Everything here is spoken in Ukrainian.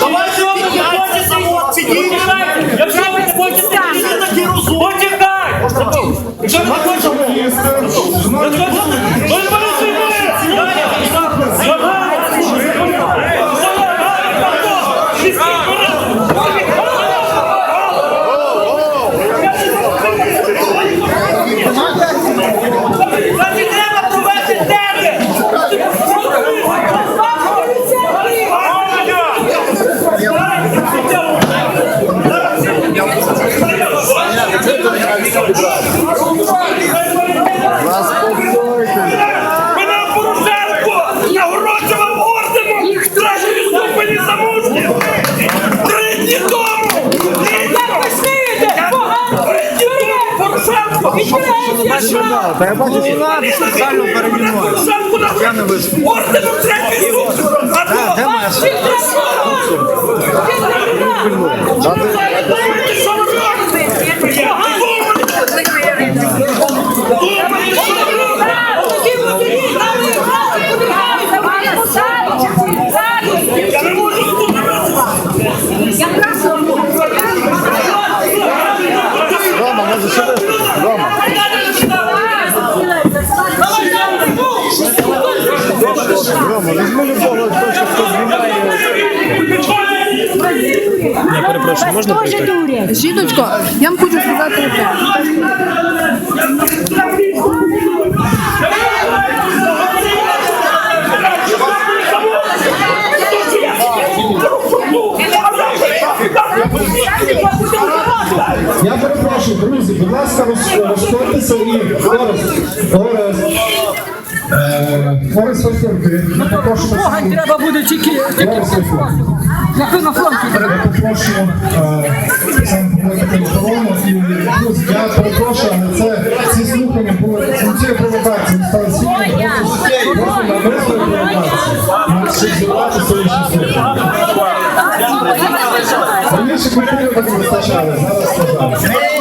Давайте ви Мене Порошенко нагороджував орденом кращої ступені за мужність. Три дні тому! Три дні тому! Порошенко! Я. Порошенко нагороджував орденом третьої що ви робите? Рома, візьми любого, хто що хто знімає. Жіночко, я вам хочу сказати одне. Я перепрошую, друзі, будь ласка, роз- розходьтеся і Орес, Орес, е, Орес Васильович, ми попросимо саме- Треба буде тільки Орес Васильович, як ви на фронті. Я сам е, покликати охорону і друзі, я перепрошую, але це ці слухання були функція провокації, стали просто просто провокації. Щоб слухання. Раніше культури так не вистачало, зараз сказали.